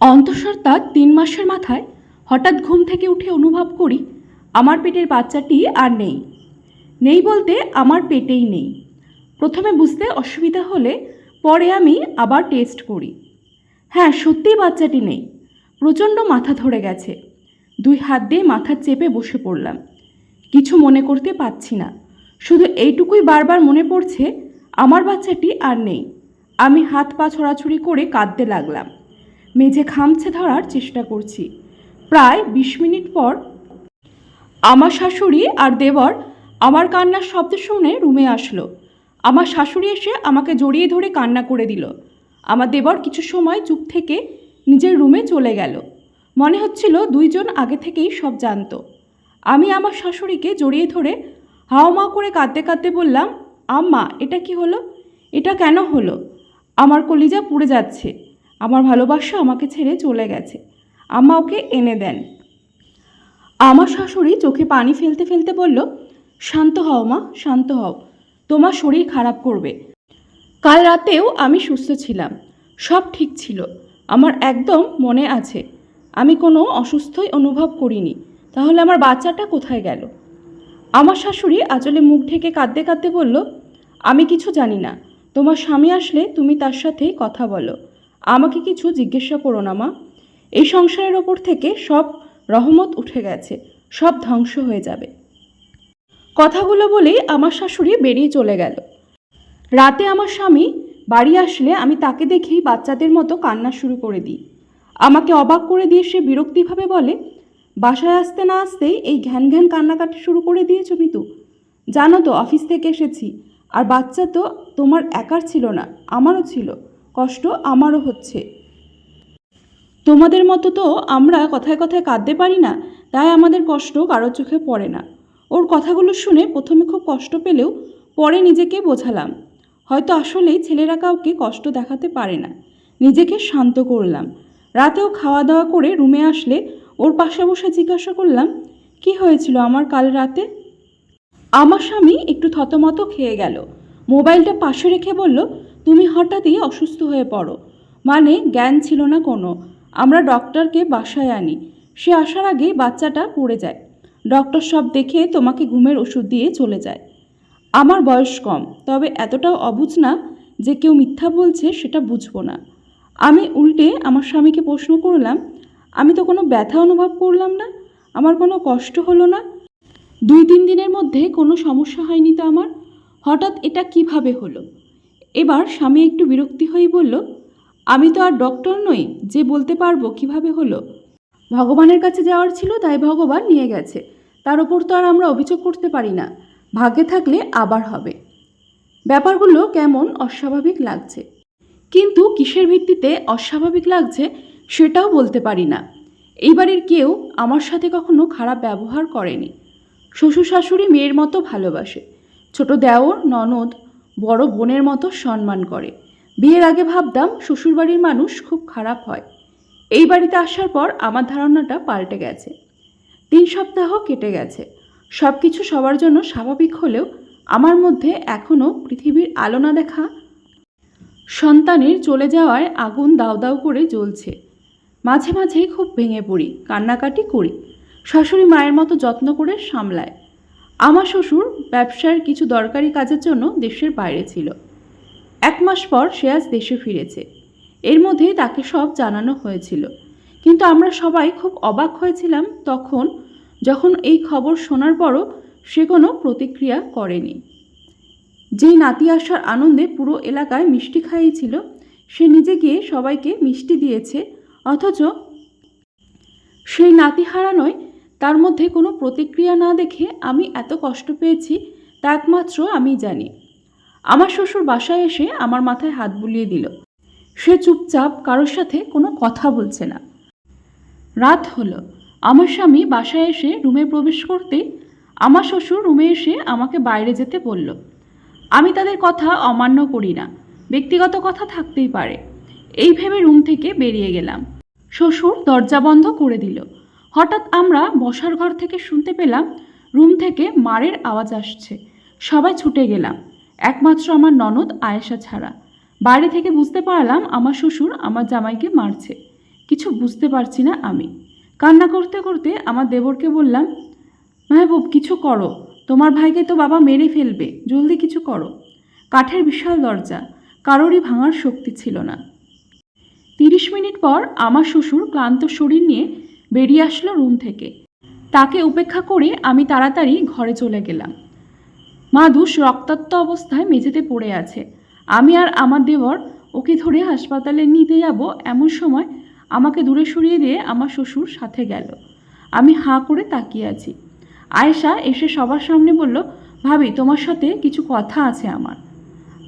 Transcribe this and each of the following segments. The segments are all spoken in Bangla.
অন্তঃসত্ত্বা তিন মাসের মাথায় হঠাৎ ঘুম থেকে উঠে অনুভব করি, আমার পেটের বাচ্চাটি আর নেই। নেই বলতে আমার পেটেই নেই। প্রথমে বুঝতে অসুবিধা হলে পরে আমি আবার টেস্ট করি। হ্যাঁ সত্যিই বাচ্চাটি নেই। প্রচণ্ড মাথা ধরে গেছে। দুই হাত দিয়ে মাথা চেপে বসে পড়লাম। কিছু মনে করতে পারছি না। শুধু এইটুকুই বারবার মনে পড়ছে, আমার বাচ্চাটি আর নেই। আমি হাত পা ছড়াছড়ি করে কাঁদতে লাগলাম। মেঝে খামছে ধরার চেষ্টা করছি। প্রায় বিশ মিনিট পর আমার শাশুড়ি আর দেবর আমার কান্নার শব্দ শুনে রুমে আসলো। আমার শাশুড়ি এসে আমাকে জড়িয়ে ধরে কান্না করে দিল। আমার দেবর কিছু সময় চুপ থেকে নিজের রুমে চলে গেল। মনে হচ্ছিল দুইজন আগে থেকেই সব জানতো। আমি আমার শাশুড়িকে জড়িয়ে ধরে হাওমা করে কাঁদতে কাঁদতে বললাম, আম্মা, এটা কি হলো? এটা কেন হলো? আমার কলিজা পুড়ে যাচ্ছে। আমার ভালোবাসা আমাকে ছেড়ে চলে গেছে। আম্মা ওকে এনে দেন। আমার শাশুড়ি চোখে পানি ফেলতে ফেলতে বলল, শান্ত হও মা, শান্ত হও। তোমার শরীর খারাপ করবে। কাল রাতেও আমি সুস্থ ছিলাম। সব ঠিক ছিল। আমার একদম মনে আছে। আমি কোনো অসুস্থই অনুভব করিনি। তাহলে আমার বাচ্চাটা কোথায় গেল? আমার শাশুড়ি আঁচলে মুখ ঢেকে কাঁদতে কাঁদতে বলল, আমি কিছু জানি না। তোমার স্বামী আসলে তুমি তার সাথেই কথা বলো। আমাকে কিছু জিজ্ঞাসা করো না, মা। এই সংসারের ওপর থেকে সব রহমত উঠে গেছে, সব ধ্বংস হয়ে যাবে। কথাগুলো বলেই আমার শাশুড়ি বেরিয়ে চলে গেল। রাতে আমার স্বামী বাড়ি আসলে আমি তাকে দেখেই বাচ্চাদের মতো কান্না শুরু করে দিই। আমাকে অবাক করে দিয়ে সে বিরক্তিভাবে বলে, বাসায় আসতে না আসতেই এই ঘ্যান ঘ্যান কান্নাকাটি শুরু করে দিয়েছ মিতু। জানো তো, অফিস থেকে এসেছি, আর বাচ্চা তো তোমার একার ছিল না, আমারও ছিল। কষ্ট আমারও হচ্ছে। তোমাদের মতো তো আমরা কথায় কথায় কাঁদতে পারি না, তাই আমাদের কষ্ট কারোর চোখে পড়ে না। ওর কথাগুলো শুনে প্রথমে খুব কষ্ট পেলেও পরে নিজেকে বোঝালাম। হয়তো আসলেই ছেলেরা কাউকে কষ্ট দেখাতে পারে না। নিজেকে শান্ত করলাম। রাতেও খাওয়া দাওয়া করে রুমে আসলে ওর পাশে বসে জিজ্ঞাসা করলাম, কি হয়েছিল আমার কাল রাতে? আমার স্বামী একটু থতমত খেয়ে গেল। মোবাইলটা পাশে রেখে বলল তুমি হঠাৎই অসুস্থ হয়ে পড়ো। মানে জ্ঞান ছিল না কোনো। আমরা ডক্টরকে বাসায় আনি। সে আসার আগেই বাচ্চাটা পড়ে যায়। ডক্টর সব দেখে তোমাকে ঘুমের ওষুধ দিয়ে চলে যায়। আমার বয়স কম, তবে এতটাও অবুঝ না যে কেউ মিথ্যা বলছে সেটা বুঝব না। আমি উল্টে আমার স্বামীকে প্রশ্ন করলাম, আমি তো কোনো ব্যথা অনুভব করলাম না? আমার কোনো কষ্ট হলো না? দুই তিন দিনের মধ্যে কোনো সমস্যা হয়নি তো আমার? হঠাৎ এটা কীভাবে হলো? এবার স্বামী একটু বিরক্তি হয়ে বলল, আমি তো আর ডক্টর নই, যে বলতে পারব কীভাবে হলো? ভগবানের কাছে যাওয়ার ছিল, তাই ভগবান নিয়ে গেছে। তার ওপর তো আর আমরা অভিযোগ করতে পারি না। ভাগ্যে থাকলে আবার হবে। ব্যাপারগুলো কেমন অস্বাভাবিক লাগছে। কিন্তু কিসের ভিত্তিতে অস্বাভাবিক লাগছে সেটাও বলতে পারি না। এই বাড়ির কেউ আমার সাথে কখনো খারাপ ব্যবহার করেনি। শ্বশুর শাশুড়ি মেয়ের মতো ভালোবাসে। ছোট দেওর, ননদ বড় বোনের মতো সম্মান করে। বিয়ের আগে ভাবতাম শ্বশুরবাড়ির মানুষ খুব খারাপ হয়। এই বাড়িতে আসার পর আমার ধারণাটা পাল্টে গেছে। তিন সপ্তাহ কেটে গেছে। সব কিছু সবার জন্য স্বাভাবিক হলেও আমার মধ্যে এখনও পৃথিবীর আলো না দেখা সন্তানের চলে যাওয়ায় আগুন দাউ দাউ করে জ্বলছে। মাঝে মাঝেই খুব ভেঙে পড়ি, কান্নাকাটি করি। শাশুড়ি মায়ের মতো যত্ন করে সামলায়। আমার শ্বশুর ব্যবসার কিছু দরকারি কাজের জন্য দেশের বাইরে ছিল। এক মাস পর সে আজ দেশে ফিরেছে। এর মধ্যেই তাকে সব জানানো হয়েছিল। কিন্তু আমরা সবাই খুব অবাক হয়েছিলাম তখন যখন এই খবর শোনার পরও সে কোনো প্রতিক্রিয়া করেনি। যেই নাতি আসার আনন্দে পুরো এলাকায় মিষ্টি খাইয়েছিল সে নিজে গিয়ে সবাইকে মিষ্টি দিয়েছে, অথচ সেই নাতি হারানোয় তার মধ্যে কোনো প্রতিক্রিয়া না দেখে আমি এত কষ্ট পেয়েছি তা একমাত্র আমি জানি। আমার শ্বশুর বাসায় এসে আমার মাথায় হাত বুলিয়ে দিল। সে চুপচাপ কারোর সাথে কোনো কথা বলছে না। রাত হলো। আমার স্বামী বাসায় এসে রুমে প্রবেশ করতে আমার শ্বশুর রুমে এসে আমাকে বাইরে যেতে বলল। আমি তাদের কথা অমান্য করি না। ব্যক্তিগত কথা থাকতেই পারে। এই ভেবে রুম থেকে বেরিয়ে গেলাম। শ্বশুর দরজা বন্ধ করে দিল। হঠাৎ আমরা বসার ঘর থেকে শুনতে পেলাম, রুম থেকে মারের আওয়াজ আসছে। সবাই ছুটে গেলাম। একমাত্র আমার ননদ আয়েশা ছাড়া। বাইরে থেকে বুঝতে পারলাম আমার শ্বশুর আমার জামাইকে মারছে। কিছু বুঝতে পারছি না আমি। কান্না করতে করতে আমার দেবরকে বললাম, মেহবুব, কিছু করো। তোমার ভাইকে তো বাবা মেরে ফেলবে। জলদি কিছু করো। কাঠের বিশাল দরজা। কারোরই ভাঙার শক্তি ছিল না। তিরিশ মিনিট পর আমার শ্বশুর ক্লান্ত শরীর নিয়ে বেরিয়ে আসলো রুম থেকে। তাকে উপেক্ষা করে আমি তাড়াতাড়ি ঘরে চলে গেলাম। মাদুস রক্তাক্ত অবস্থায় মেঝেতে পড়ে আছে। আমি আর আমার দেবর ওকে ধরে হাসপাতালে নিতে যাব এমন সময় আমাকে দূরে সরিয়ে দিয়ে আমার শ্বশুর সাথে গেল। আমি হাঁ করে তাকিয়ে আছি। আয়েশা এসে সবার সামনে বলল, ভাবি, তোমার সাথে কিছু কথা আছে আমার।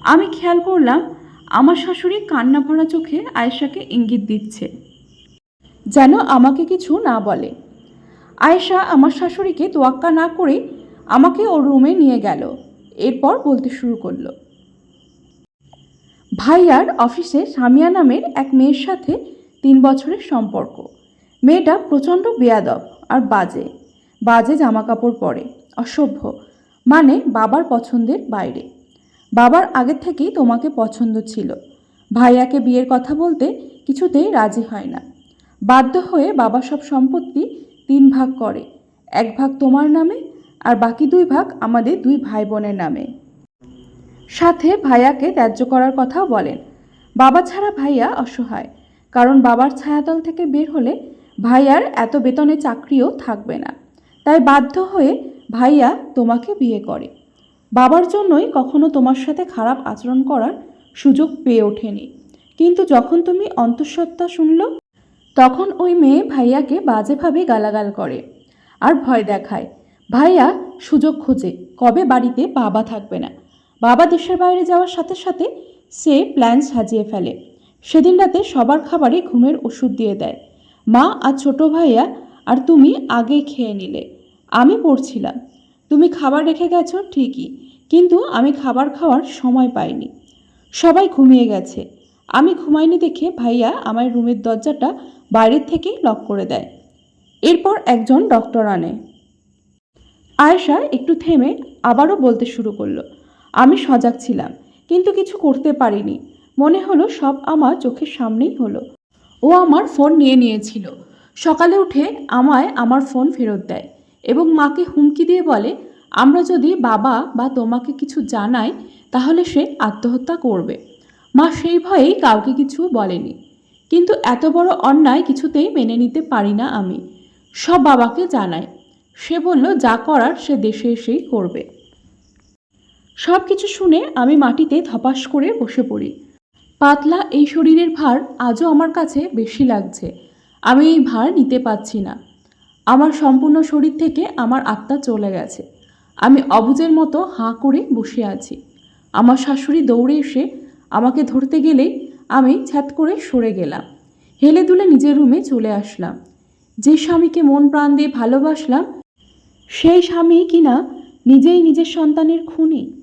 আমি খেয়াল করলাম, আমার শাশুড়ি কান্না ভরা চোখে আয়েশাকে ইঙ্গিত দিচ্ছে। যেন আমাকে কিছু না বলে। আয়েশা আমার শাশুড়িকে তোয়াক্কা না করে আমাকে ওর রুমে নিয়ে গেল। এরপর বলতে শুরু করল, ভাইয়ার অফিসে সামিয়া নামের এক মেয়ের সাথে তিন বছরের সম্পর্ক। মেয়েটা প্রচণ্ড বেয়াদব আর বাজে। বাজে জামা কাপড় পরে, অসভ্য মানে বাবার পছন্দের বাইরে। বাবার আগে থেকেই তোমাকে পছন্দ ছিল। ভাইয়াকে বিয়ের কথা বলতে কিছুতেই রাজি হয় না। বাধ্য হয়ে বাবা সব সম্পত্তি তিন ভাগ করে, এক ভাগ তোমার নামে আর বাকি দুই ভাগ আমাদের দুই ভাই বোনের নামে। সাথে ভাইয়াকে ত্যায্য করার কথাও বলেন। বাবা ছাড়া ভাইয়া অসহায়, কারণ বাবার ছায়াতল থেকে বের হলে ভাইয়ার এত বেতনে চাকরিও থাকবে না। তাই বাধ্য হয়ে ভাইয়া তোমাকে বিয়ে করে। বাবার জন্যই কখনো তোমার সাথে খারাপ আচরণ করার সুযোগ পেয়ে ওঠেনি। কিন্তু যখন তুমি অন্তঃসত্ত্বা শুনল তখন ওই মেয়ে ভাইয়াকে বাজেভাবে গালাগাল করে আর ভয় দেখায়। ভাইয়া সুযোগ খোঁজে কবে বাড়িতে বাবা থাকবে না। বাবা দেশের বাইরে যাওয়ার সাথে সাথে সে প্ল্যান সাজিয়ে ফেলে। সেদিন রাতে সবার খাবারে ঘুমের ওষুধ দিয়ে দেয়। মা আর ছোট ভাইয়া আর তুমি আগে খেয়ে নিলে। আমি পড়ছিলাম। তুমি খাবার রেখে গেছো ঠিকই, কিন্তু আমি খাবার খাওয়ার সময় পাইনি। সবাই ঘুমিয়ে গেছে। আমি ঘুমাইনি দেখে ভাইয়া আমার রুমের দরজাটা বাইরের থেকেই লক করে দেয়। এরপর একজন ডক্টর আনে। আয়েশা একটু থেমে আবারও বলতে শুরু করল, আমি সজাগ ছিলাম, কিন্তু কিছু করতে পারিনি। মনে হলো সব আমার চোখের সামনেই হলো। ও আমার ফোন নিয়ে নিয়েছিল। সকালে উঠে আমায় আমার ফোন ফেরত দেয় এবং মাকে হুমকি দিয়ে বলে, আমরা যদি বাবা বা তোমাকে কিছু জানাই, তাহলে সে আত্মহত্যা করবে। মা সেই ভয়েই কাউকে কিছু বলেনি। কিন্তু এত বড় অন্যায় কিছুতেই মেনে নিতে পারি না আমি। সব বাবাকে জানাই। সে বলল, যা করার সে দেশে এসেই করবে সব কিছু শুনে আমি মাটিতে ধপাস করে বসে পড়ি। পাতলা এই শরীরের ভার আজও আমার কাছে বেশি লাগছে। আমি এই ভার নিতে পারছি না। আমার সম্পূর্ণ শরীর থেকে আমার আত্মা চলে গেছে। আমি অবুজের মতো হাঁ করে বসে আছি। আমার শাশুড়ি দৌড়ে এসে আমাকে ধরতে গেলেই আমি ছ্যাত করে সরে গেলাম। হেলে দুলে নিজের রুমে চলে আসলাম। যে স্বামীকে মন প্রাণ দিয়ে ভালোবাসলাম, সেই স্বামী কিনা নিজেই নিজের সন্তানের খুনি?